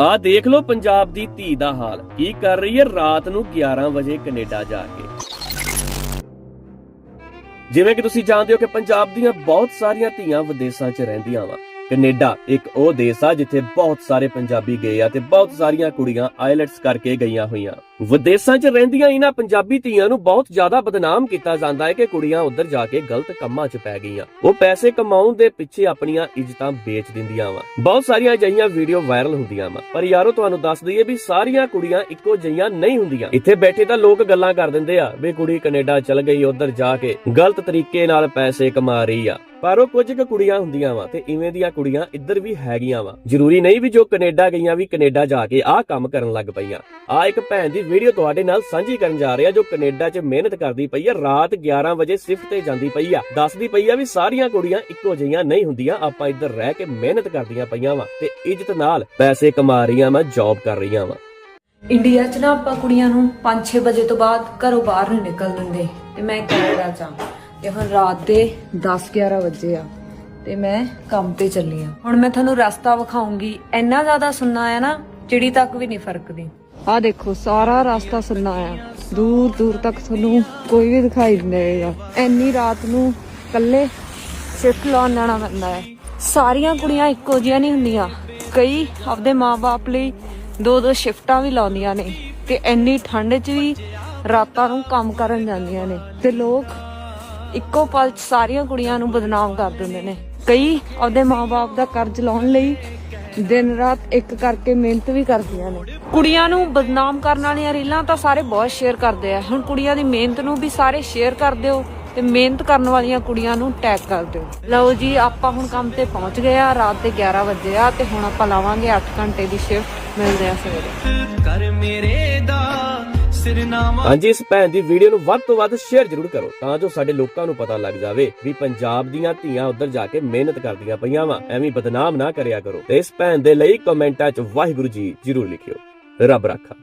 ਆ ਦੇਖ ਲਓ ਪੰਜਾਬ ਦੀ ਧੀ ਦਾ ਹਾਲ। ਕੀ ਕਰ ਰਹੀ ਹੈ? ਰਾਤ ਨੂੰ 11 ਵਜੇ ਕੈਨੇਡਾ ਜਾ ਕੇ। ਜਿਵੇਂ ਕਿ ਤੁਸੀਂ ਜਾਣਦੇ ਹੋ ਕਿ ਪੰਜਾਬ ਦੀਆਂ ਬਹੁਤ ਸਾਰੀਆਂ ਧੀਆਂ ਵਿਦੇਸ਼ਾਂ 'ਚ ਰਹਿੰਦੀਆਂ ਵਾ। ਕੈਨੇਡਾ, ਇੱਕ ਉਹ ਦੇਸ਼ ਆ ਜਿੱਥੇ ਬਹੁਤ ਸਾਰੇ ਪੰਜਾਬੀ ਗਏ ਆ ਤੇ ਬਹੁਤ ਸਾਰੀਆਂ ਕੁੜੀਆਂ ਆਇਲਟਸ ਕਰਕੇ ਗਈਆਂ ਹੋਈਆਂ। ਵਿਦੇਸ਼ਾਂ 'ਚ ਰਹਿੰਦੀਆਂ ਇਹਨਾਂ ਪੰਜਾਬੀ ਧੀਆਂ ਨੂੰ ਬਹੁਤ ਜ਼ਿਆਦਾ ਬਦਨਾਮ ਕੀਤਾ ਜਾਂਦਾ ਹੈ ਕਿ ਕੁੜੀਆਂ ਉੱਧਰ ਜਾ ਕੇ ਗਲਤ ਕੰਮਾਂ 'ਚ ਪੈ ਗਈਆਂ। ਉਹ ਪੈਸੇ ਕਮਾਉਣ ਦੇ ਪਿੱਛੇ ਆਪਣੀਆਂ ਇੱਜ਼ਤਾਂ ਵੇਚ ਦਿੰਦੀਆਂ ਵਾ। ਬਹੁਤ ਸਾਰੀਆਂ ਅਜਿਹੀਆਂ ਵੀਡੀਓ ਵਾਇਰਲ ਹੁੰਦੀਆਂ ਵਾ। ਪਰ ਯਾਰੋ, ਤੁਹਾਨੂੰ ਦੱਸ ਦਈਏ ਵੀ ਸਾਰੀਆਂ ਕੁੜੀਆਂ ਇੱਕੋ ਜਿਹੀਆਂ ਨਹੀਂ ਹੁੰਦੀਆਂ। ਇੱਥੇ ਬੈਠੇ ਤਾਂ ਲੋਕ ਗੱਲਾਂ ਕਰ ਦਿੰਦੇ ਆ, ਵੀ ਕੁੜੀ ਕੈਨੇਡਾ ਚਲ ਗਈ, ਉੱਧਰ ਜਾ ਕੇ ਗਲਤ ਤਰੀਕੇ ਨਾਲ ਪੈਸੇ ਕਮਾ ਰਹੀ ਆ। ਪਰ ਉਹ ਕੁਝ ਕੁ ਕੁੜੀਆਂ ਹੁੰਦੀਆਂ ਵਾ ਤੇ ਇਵੇਂ ਦੀਆਂ ਕੁੜੀਆਂ ਇੱਧਰ ਵੀ ਹੈਗੀਆਂ ਵਾ। ਜ਼ਰੂਰੀ ਨਹੀਂ ਵੀ ਜੋ ਕੈਨੇਡਾ ਗਈਆਂ ਵੀ ਕੈਨੇਡਾ ਜਾ ਕੇ ਆਹ ਕੰਮ ਕਰਨ ਲੱਗ ਪਈਆਂ। ਆ ਇੱਕ ਭੈਣ ਦੀ ਵੀਡੀਓ ਤੁਹਾਡੇ ਨਾਲ ਸਾਂਝੀ ਕਰਨ ਜਾ ਰਿਹਾ ਜੋ ਕੈਨੇਡਾ 'ਚ ਮਿਹਨਤ ਕਰਦੀ ਪਈ ਆ, ਰਾਤ 11 ਵਜੇ ਸਿਫਟ ਤੇ ਜਾਂਦੀ ਪਈ ਆ। ਦੱਸਦੀ ਪਈ ਆ ਵੀ ਸਾਰੀਆਂ ਕੁੜੀਆਂ ਇੱਕੋ ਜਿਹੀਆਂ ਨਹੀਂ ਹੁੰਦੀਆਂ, ਆਪਾਂ ਇੱਧਰ ਰਹਿ ਕੇ ਮਿਹਨਤ ਕਰਦੀਆਂ ਪਈਆਂ ਵਾ ਤੇ ਇੱਜ਼ਤ ਨਾਲ ਪੈਸੇ ਕਮਾ ਰਹੀਆਂ ਵਾ ਜੌਬ ਕਰ ਰਹੀਆਂ ਵਾ। ਇੰਡੀਆ 'ਚ ਨਾ ਆਪਾਂ ਕੁੜੀਆਂ ਨੂੰ 5-6 ਵਜੇ ਤੋਂ ਬਾਅਦ ਘਰੋਂ ਬਾਹਰ ਨਹੀਂ ਨਿਕਲ ਦਿੰਦੇ। ਤੇ ਮੈਂ ਕੈਨੇਡਾ 'ਚ ਆ ਤੇ ਹੁਣ ਰਾਤ ਦੇ 10-11 ਵਜੇ ਆ ਤੇ ਮੈਂ ਕੰਮ ਤੇ ਚੱਲੀ ਆ। ਹੁਣ ਮੈਂ ਤੁਹਾਨੂੰ ਰਸਤਾ ਵਿਖਾਉਂਗੀ। ਇੰਨਾ ਜ਼ਿਆਦਾ ਸੁੰਨਾ ਆ ਨਾ, ਚਿੜੀ ਤੱਕ ਵੀ ਨਹੀਂ ਫਰਕਦੀ। ਆ ਦੇਖੋ, ਸਾਰਾ ਰਸਤਾ ਸੁੰਨਾ ਆ। ਦੂਰ ਦੂਰ ਤੱਕ ਤੁਹਾਨੂੰ ਕੋਈ ਵੀ ਦਿਖਾਈ ਨਹੀਂ ਦੇਗਾ ਐਨੀ ਰਾਤ ਨੂੰ ਇਕੱਲੇ ਸ਼ਿਫਟ ਲਾਉਣ ਜਾਣਾ ਪੈਂਦਾ ਹੈ। ਸਾਰੀਆਂ ਕੁੜੀਆਂ ਇੱਕੋ ਜਿਹੀਆਂ ਨਹੀਂ ਹੁੰਦੀਆਂ। ਕਈ ਆਪਦੇ ਮਾਪੇ ਲਈ ਦੋ ਦੋ ਸ਼ਿਫਟਾਂ ਵੀ ਲਾਉਂਦੀਆਂ ਨੇ ਤੇ ਇੰਨੀ ਠੰਡ 'ਚ ਵੀ ਰਾਤਾਂ ਨੂੰ ਕੰਮ ਕਰਨ ਜਾਂਦੀਆਂ ਨੇ। ਤੇ ਲੋਕ ਇੱਕੋ ਪਲ 'ਚ ਸਾਰੀਆਂ ਕੁੜੀਆਂ ਨੂੰ ਬਦਨਾਮ ਕਰ ਦਿੰਦੇ ਨੇ। ਕਈ ਆਪਦੇ ਮਾਪੇ ਦਾ ਕਰਜ਼ ਲਾਉਣ ਲਈ ਦਿਨ ਰਾਤ ਇੱਕ ਕਰਕੇ ਮਿਹਨਤ ਵੀ ਕਰਦੀਆਂ ਨੇ। ਕੁੜੀਆਂ ਨੂੰ ਬਦਨਾਮ ਕਰਨ ਵਾਲੀਆਂ ਰੀਲਾਂ ਤਾਂ ਸਾਰੇ ਬਹੁਤ ਸ਼ੇਅਰ ਕਰਦੇ ਆ। ਹੁਣ ਕੁੜੀਆਂ ਦੀ ਮਿਹਨਤ ਨੂੰ ਵੀ ਸਾਰੇ ਸ਼ੇਅਰ ਕਰ ਦਿਓ ਤੇ ਮਿਹਨਤ ਕਰਨ ਵਾਲੀਆਂ ਕੁੜੀਆਂ ਨੂੰ ਟੈਗ ਕਰ ਦਿਓ। ਲਓ ਜੀ, ਆਪਾਂ ਹੁਣ ਕੰਮ ਤੇ ਪਹੁੰਚ ਗਏ ਆ, ਰਾਤ ਦੇ 11 ਵਜੇ ਆ ਤੇ ਹੁਣ ਆਪਾਂ ਲਾਵਾਂਗੇ 8 ਘੰਟੇ ਦੀ ਸ਼ਿਫਟ ਮਿਲਦੇ ਆ ਸਵੇਰੇ। ਕਰ ਮੇਰੇ ਦਾ ਹਾਂਜੀ, ਇਸ ਭੈਣ ਦੀ ਵੀਡੀਓ ਨੂੰ ਵੱਧ ਤੋਂ ਵੱਧ ਸ਼ੇਅਰ ਜ਼ਰੂਰ ਕਰੋ, ਤਾਂ ਜੋ ਸਾਡੇ ਲੋਕਾਂ ਨੂੰ ਪਤਾ ਲੱਗ ਜਾਵੇ ਵੀ ਪੰਜਾਬ ਦੀਆਂ ਧੀਆਂ ਉੱਧਰ ਜਾ ਕੇ ਮਿਹਨਤ ਕਰਦੀਆਂ ਪਈਆਂ ਵਾ। ਐਵੇਂ ਬਦਨਾਮ ਨਾ ਕਰਿਆ ਕਰੋ। ਤੇ ਇਸ ਭੈਣ ਦੇ ਲਈ ਕਮੈਂਟਾਂ 'ਚ ਵਾਹਿਗੁਰੂ ਜੀ ਜ਼ਰੂਰ ਲਿਖਿਓ। ਰੱਬ ਰਾਖਾ।